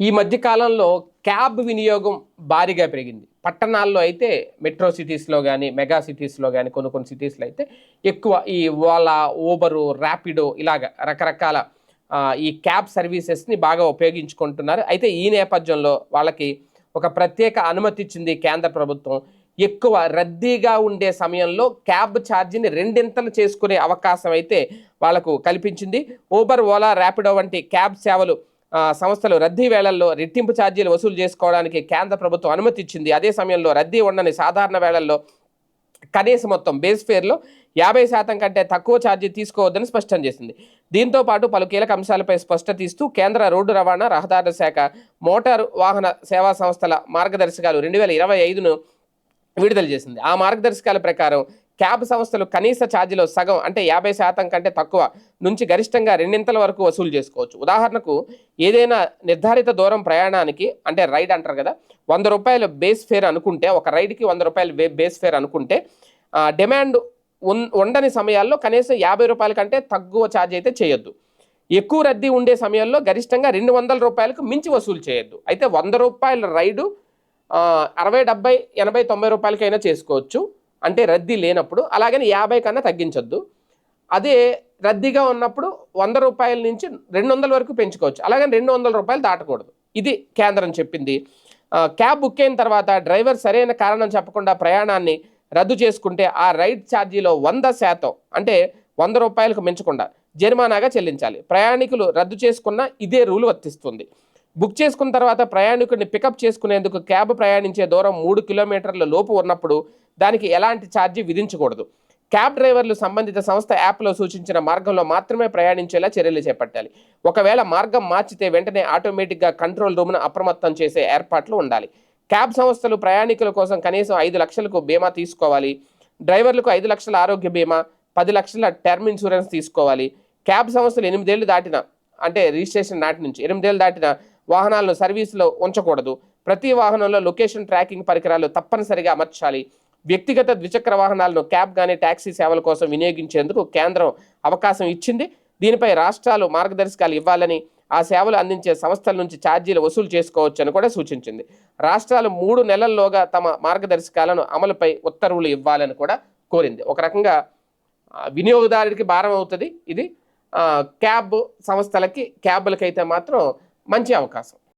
ఈ మధ్య కాలంలో క్యాబ్ వినియోగం భారీగా పెరిగింది. పట్టణాల్లో అయితే మెట్రో సిటీస్లో కానీ మెగా సిటీస్లో కానీ కొన్ని కొన్ని సిటీస్లో అయితే ఎక్కువ ఈ ఓలా ఊబరు ర్యాపిడో ఇలాగ రకరకాల ఈ క్యాబ్ సర్వీసెస్ని బాగా ఉపయోగించుకుంటున్నారు. అయితే ఈ నేపథ్యంలో వాళ్ళకి ఒక ప్రత్యేక అనుమతి ఇచ్చింది కేంద్ర ప్రభుత్వం. ఎక్కువ రద్దీగా ఉండే సమయంలో క్యాబ్ ఛార్జీని రెండింతలు చేసుకునే అవకాశం అయితే వాళ్ళకు కల్పించింది. ఊబర్ ఓలా ర్యాపిడో వంటి క్యాబ్ సేవలు సంస్థలు రద్దీ వేళల్లో రెట్టింపు ఛార్జీలు వసూలు చేసుకోవడానికి కేంద్ర ప్రభుత్వం అనుమతి ఇచ్చింది. అదే సమయంలో రద్దీ ఉండని సాధారణ వేళల్లో కనీస మొత్తం బేస్ ఫేర్లో యాభై శాతం కంటే తక్కువ ఛార్జీ తీసుకోవద్దని స్పష్టం చేసింది. దీంతో పాటు పలు కీలక అంశాలపై స్పష్టత ఇస్తూ కేంద్ర రోడ్డు రవాణా రహదారుల శాఖ మోటారు వాహన సేవా సంస్థల మార్గదర్శకాలు రెండు వేల ఇరవై ఐదును విడుదల చేసింది. ఆ మార్గదర్శకాల ప్రకారం క్యాబ్ సంస్థలు కనీస ఛార్జీలో సగం అంటే యాభై శాతం కంటే తక్కువ నుంచి గరిష్టంగా రెండింతల వరకు వసూలు చేసుకోవచ్చు. ఉదాహరణకు ఏదైనా నిర్ధారిత దూరం ప్రయాణానికి అంటే రైడ్ అంటారు కదా వంద రూపాయలు బేస్ ఫేర్ అనుకుంటే ఒక రైడ్కి వంద రూపాయలు బే- బేస్ ఫేర్ అనుకుంటే డిమాండ్ ఉండని సమయాల్లో కనీసం యాభై రూపాయల కంటే తక్కువ ఛార్జ్ అయితే చేయొద్దు. ఎక్కువ రద్దీ ఉండే సమయంలో గరిష్టంగా రెండు వందల రూపాయలకు మించి వసూలు చేయొద్దు. అయితే వంద రూపాయల రైడు అరవై డెబ్బై ఎనభై తొంభై రూపాయలకైనా చేసుకోవచ్చు. అంటే రద్దీ లేనప్పుడు అలాగని యాభై కన్నా తగ్గించొద్దు. అదే రద్దీగా ఉన్నప్పుడు వంద రూపాయల నుంచి రెండు వందల వరకు పెంచుకోవచ్చు. అలాగని రెండు వందల రూపాయలు దాటకూడదు. ఇది కేంద్రం చెప్పింది. క్యాబ్ బుక్ అయిన తర్వాత డ్రైవర్ సరైన కారణం చెప్పకుండా ప్రయాణాన్ని రద్దు చేసుకుంటే ఆ రైడ్ ఛార్జీలో వంద శాతం అంటే వంద రూపాయలకు మించకుండా జరిమానాగా చెల్లించాలి. ప్రయాణికులు రద్దు చేసుకున్న ఇదే రూల్ వర్తిస్తుంది. బుక్ చేసుకున్న తర్వాత ప్రయాణికుడిని పికప్ చేసుకునేందుకు క్యాబ్ ప్రయాణించే దూరం మూడు కిలోమీటర్ల లోపు ఉన్నప్పుడు దానికి ఎలాంటి ఛార్జీ విధించకూడదు. క్యాబ్ డ్రైవర్లు సంబంధిత సంస్థ యాప్లో సూచించిన మార్గంలో మాత్రమే ప్రయాణించేలా చర్యలు చేపట్టాలి. ఒకవేళ మార్గం మార్చితే వెంటనే ఆటోమేటిక్గా కంట్రోల్ రూమ్ను అప్రమత్తం చేసే ఏర్పాట్లు ఉండాలి. క్యాబ్ సంస్థలు ప్రయాణికుల కోసం కనీసం ఐదు లక్షలకు బీమా తీసుకోవాలి. డ్రైవర్లకు ఐదు లక్షల ఆరోగ్య బీమా పది లక్షల టర్మ్ ఇన్సూరెన్స్ తీసుకోవాలి. క్యాబ్ సంస్థలు ఎనిమిదేళ్ళు దాటిన అంటే రిజిస్ట్రేషన్ నాటి నుంచి ఎనిమిదేళ్ళు దాటిన వాహనాలను సర్వీసులో ఉంచకూడదు. ప్రతి వాహనంలో లొకేషన్ ట్రాకింగ్ పరికరాలు తప్పనిసరిగా అమర్చాలి. వ్యక్తిగత ద్విచక్ర వాహనాలను క్యాబ్ కానీ ట్యాక్సీ సేవల కోసం వినియోగించేందుకు కేంద్రం అవకాశం ఇచ్చింది. దీనిపై రాష్ట్రాలు మార్గదర్శకాలు ఇవ్వాలని ఆ సేవలు అందించే సంస్థల నుంచి ఛార్జీలు వసూలు చేసుకోవచ్చని కూడా సూచించింది. రాష్ట్రాలు మూడు నెలల్లోగా తమ మార్గదర్శకాలను అమలుపై ఉత్తర్వులు ఇవ్వాలని కూడా కోరింది. ఒక రకంగా వినియోగదారుడికి భారం అవుతుంది. ఇది క్యాబ్ సంస్థలకి క్యాబ్లకైతే మాత్రం మంచి అవకాశం.